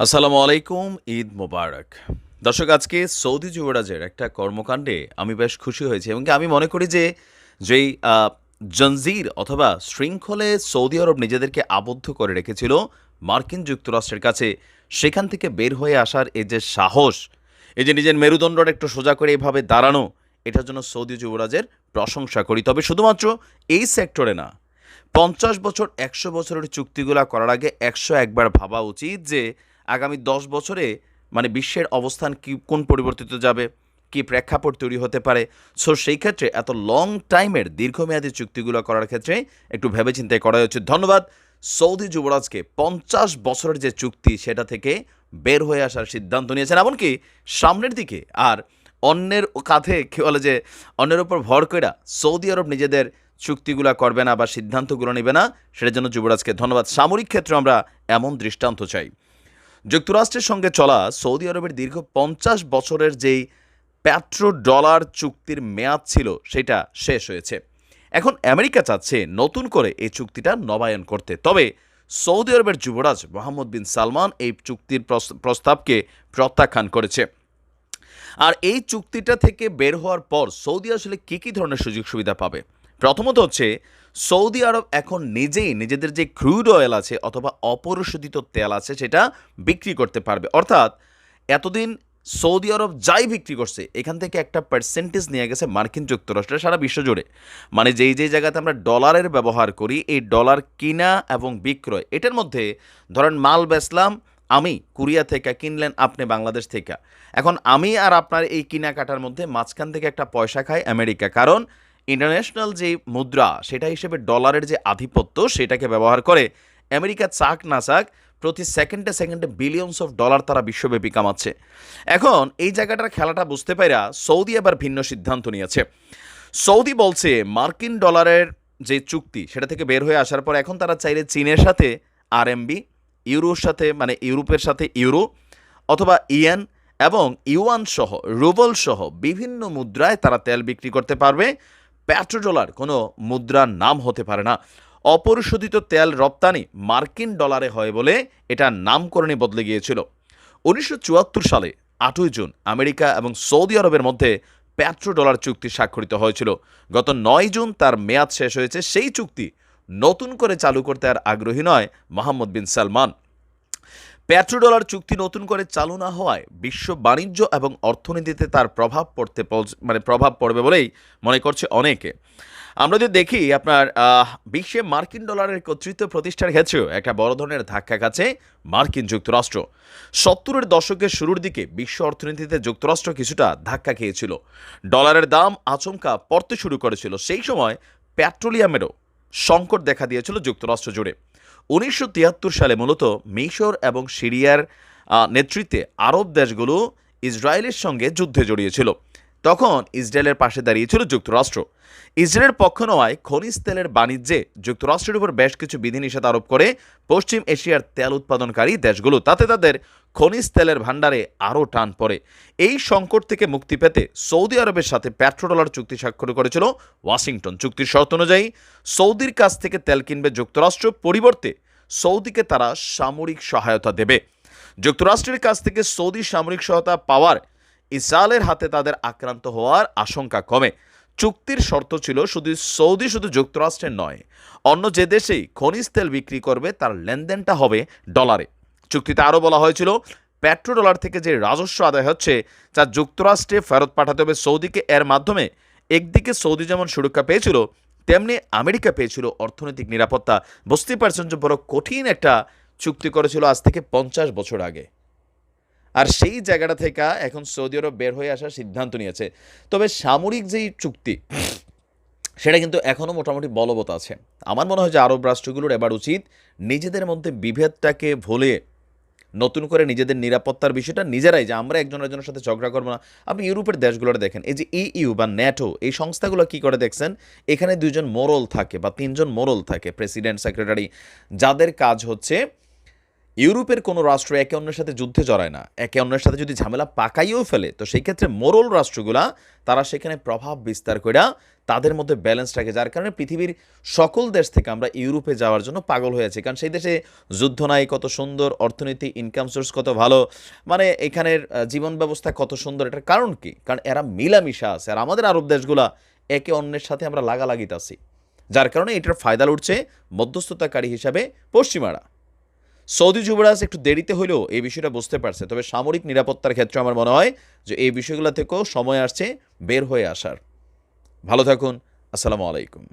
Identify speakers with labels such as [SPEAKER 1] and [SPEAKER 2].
[SPEAKER 1] আসসালামু আলাইকুম, ঈদ মোবারক। দর্শক, আজকে সৌদি যুবরাজের একটা কর্মকাণ্ডে আমি বেশ খুশি হয়েছি এবং আমি মনে করি যে যেই জঞ্জির অথবা শৃঙ্খলে সৌদি আরব নিজেদেরকে আবদ্ধ করে রেখেছিল মার্কিন যুক্তরাষ্ট্রের কাছে, সেখান থেকে বের হয়ে আসার এই যে সাহস, এই যে নিজের মেরুদণ্ডটা একটু সোজা করে এভাবে দাঁড়ানো, এটার জন্য সৌদি যুবরাজের প্রশংসা করি। তবে শুধুমাত্র এই সেক্টরে না, পঞ্চাশ বছর, একশো বছরের চুক্তিগুলা করার আগে একশো একবার ভাবা উচিত যে আগামী দশ বছরে মানে বিশ্বের অবস্থান কি, কোন পরিবর্তিত যাবে, কি প্রেক্ষাপট তৈরি হতে পারে? সো সেই ক্ষেত্রে এত লং টাইমের দীর্ঘমেয়াদী চুক্তিগুলো করার ক্ষেত্রে একটু ভেবে চিন্তায় করা উচিত। ধন্যবাদ। সৌদি যুবরাজকে পঞ্চাশ বছরের যে চুক্তি, সেটা থেকে বের হয়ে আসার সিদ্ধান্ত নিয়েছেন। এমনকি সামনের দিকে আর অন্যের কাঁধে কী বলে যে, অন্যের ওপর ভর কইরা সৌদি আরব নিজেদের চুক্তিগুলো করবে না বা সিদ্ধান্তগুলো নেবে না, সেটার জন্য যুবরাজকে ধন্যবাদ। সামরিক ক্ষেত্রে আমরা এমন দৃষ্টান্ত চাই। যুক্তরাষ্ট্রের সঙ্গে চলা সৌদি আরবের দীর্ঘ পঞ্চাশ বছরের যেই প্যাট্রো ডলার চুক্তির মেয়াদ ছিল, সেটা শেষ হয়েছে। এখন আমেরিকা চাচ্ছে নতুন করে এই চুক্তিটা নবায়ন করতে। তবে সৌদি আরবের যুবরাজ মোহাম্মদ বিন সালমান এই চুক্তির প্রস- প্রস্তাবকে প্রত্যাখ্যান করেছে। আর এই চুক্তিটা থেকে বের হওয়ার পর সৌদি আসলে কী কী ধরনের সুযোগ সুবিধা পাবে? প্রথমত হচ্ছে, সৌদি আরব এখন নিজেই নিজেদের যে ক্রুড অয়েল আছে অথবা অপরিশোধিত তেল আছে সেটা বিক্রি করতে পারবে। অর্থাৎ এতদিন সৌদি আরব যাই বিক্রি করছে, এখান থেকে একটা পার্সেন্টেজ নিয়ে গেছে মার্কিন যুক্তরাষ্ট্র সারা বিশ্ব জুড়ে। মানে যেই যেই জায়গাতে আমরা ডলারের ব্যবহার করি, এই ডলার কিনা এবং বিক্রয়, এটার মধ্যে ধরেন মাল বেচলাম, আমি কোরিয়া থেকে কিনলেন, আপনি বাংলাদেশ থেকে। এখন আমি আর আপনার এই কেনাকাটার মধ্যে মাঝখান থেকে একটা পয়সা খায় আমেরিকা। কারণ ইন্টারন্যাশনাল যে মুদ্রা, সেটা হিসেবে ডলারের যে আধিপত্য, সেটাকে ব্যবহার করে আমেরিকা চাক না চাক প্রতি সেকেন্ডে সেকেন্ডে বিলিয়নস অফ ডলার তারা বিশ্বব্যাপী কামাচ্ছে। এখন এই জায়গাটার খেলাটা বুঝতে পাইরা সৌদি এবার ভিন্ন সিদ্ধান্ত নিয়েছে। সৌদি বলছে, মার্কিন ডলারের যে চুক্তি, সেটা থেকে বের হয়ে আসার পর এখন তারা চাইলে চীনের সাথে আরএমবি, ইউরোর সাথে মানে ইউরোপের সাথে ইউরো অথবা ইয়েন এবং ইউয়ান সহ, রুবল সহ বিভিন্ন মুদ্রায় তারা তেল বিক্রি করতে পারবে। প্যাট্রো ডলার কোনো মুদ্রার নাম হতে পারে না। অপরিশোধিত তেল রপ্তানি মার্কিন ডলারে হয় বলে এটা নামকরণে বদলে গিয়েছিল। উনিশশো চুয়াত্তর সালে আটই জুন আমেরিকা এবং সৌদি আরবের মধ্যে প্যাট্রো ডলার চুক্তি স্বাক্ষরিত হয়েছিল। গত নয় জুন তার মেয়াদ শেষ হয়েছে। সেই চুক্তি নতুন করে চালু করতে আর আগ্রহী নয় Mohammed bin Salman. Petrodollar চুক্তি নতুন করে চালু না হওয়ায় বিশ্ব বাণিজ্য এবং অর্থনীতিতে তার প্রভাব পড়তে মানে প্রভাব পড়বে বলেই মনে করছে অনেকে। আমরা যদি দেখি আপনার বিশ্বে মার্কিন ডলারের কর্তৃত্ব প্রতিষ্ঠার ক্ষেত্রেও একটা বড় ধরনের ধাক্কা খাচ্ছে মার্কিন যুক্তরাষ্ট্র। সত্তরের দশকের শুরুর দিকে বিশ্ব অর্থনীতিতে যুক্তরাষ্ট্র কিছুটা ধাক্কা খেয়েছিল। ডলারের দাম আচমকা পড়তে শুরু করেছিল। সেই সময় পেট্রোলিয়ামেরও সংকট দেখা দিয়েছিল যুক্তরাষ্ট্র জুড়ে। উনিশশো তিয়াত্তর সালে মূলত মিশর এবং সিরিয়ার নেতৃত্বে আরব দেশগুলো ইসরায়েলের সঙ্গে যুদ্ধে জড়িয়েছিল তখন ইসরায়েলের পাশে দাঁড়িয়েছিল যুক্তরাষ্ট্র। ইসরায়েলের পক্ষ নেওয়ায় খনিজ তেলের বাণিজ্যে যুক্তরাষ্ট্রের উপর বেশ কিছু বিধিনিষেধ আরোপ করে পশ্চিম এশিয়ার তেল উৎপাদনকারী দেশগুলো, তাতে তাদের খনিজ তেলের ভাণ্ডারে আরও টান পড়ে। এই সংকট থেকে মুক্তি পেতে সৌদি আরবের সাথে পেট্রো ডলার চুক্তি স্বাক্ষর করেছিল ওয়াশিংটন। চুক্তির শর্ত অনুযায়ী সৌদির কাছ থেকে তেল কিনবে যুক্তরাষ্ট্র, পরিবর্তে সৌদিকে তারা সামরিক সহায়তা দেবে। যুক্তরাষ্ট্রের কাছ থেকে সৌদি সামরিক সহায়তা পাওয়ার ইসরায়েলের হাতে তাদের আক্রান্ত হওয়ার আশঙ্কা কমে। চুক্তির শর্ত ছিল শুধু সৌদি শুধু যুক্তরাষ্ট্রের নয়, অন্য যে দেশেই খনিজ তেল বিক্রি করবে তার লেনদেনটা হবে ডলারে। চুক্তিতে আরও বলা হয়েছিল পেট্রো ডলার থেকে যে রাজস্ব আদায় হচ্ছে তা যুক্তরাষ্ট্রে ফেরত পাঠাতে হবে সৌদিকে, এর মাধ্যমে একদিকে সৌদি যেমন সুরক্ষা পেয়েছিল, তেমনি আমেরিকা পেয়েছিল অর্থনৈতিক নিরাপত্তা। বুঝতেই পারছেন যে বড় কঠিন একটা চুক্তি করেছিল আজ থেকে পঞ্চাশ বছর আগে। আর সেই জায়গাটা থেকে এখন সৌদি আরব বের হয়ে আসার সিদ্ধান্ত নিয়েছে। তবে সামরিক যেই চুক্তি, সেটা কিন্তু এখনও মোটামুটি বলবৎ আছে। আমার মনে হয় যে আরব রাষ্ট্রগুলোর এবার উচিত নিজেদের মধ্যে বিভেদটাকে ভুলে নতুন করে নিজেদের নিরাপত্তার বিষয়টা নিজেরাই, যে আমরা একজন একজনের সাথে ঝগড়া করব না। আপনি ইউরোপের দেশগুলোর দেখেন, এই যে ইইউ বা ন্যাটো, এই সংস্থাগুলো কি করে দেখছেন? এখানে দুইজন মোরল থাকে বা তিনজন মোরল থাকে, প্রেসিডেন্ট, সেক্রেটারি, যাদের কাজ হচ্ছে ইউরোপের কোনো রাষ্ট্র একে অন্যের সাথে যুদ্ধে জড়ায় না। একে অন্যের সাথে যদি ঝামেলা পাকাইও ফেলে, তো সেই ক্ষেত্রে মোরল রাষ্ট্রগুলা, তারা সেখানে প্রভাব বিস্তার করে তাদের মধ্যে ব্যালেন্স রাখে, যার কারণে পৃথিবীর সকল দেশ থেকে আমরা ইউরোপে যাওয়ার জন্য পাগল হয়ে আছি। কারণ সেই দেশে যুদ্ধ নাই, কত সুন্দর, অর্থনীতি ইনকাম সোর্স কত ভালো মানে এখানের জীবন ব্যবস্থা কত সুন্দর, এটার কারণ কি? কারণ এরা মিলামিশা আছে, আর আমাদের আরব দেশগুলা একে অন্যের সাথে আমরা লাগালাগিতে আছি। যার কারণে এটার ফায়দা উঠছে মধ্যস্থতাকারী হিসাবে পশ্চিমারা। সৌদি যুবরাজ একটু দেরিতে হলেও এই বিষয়টা বুঝতে পারছে। তবে সামরিক নিরাপত্তার ক্ষেত্রে আমার মনে হয় যে এই বিষয়গুলো থেকেও সময় আসছে বের হয়ে আসার। ভালো থাকুন। আসসালামু আলাইকুম।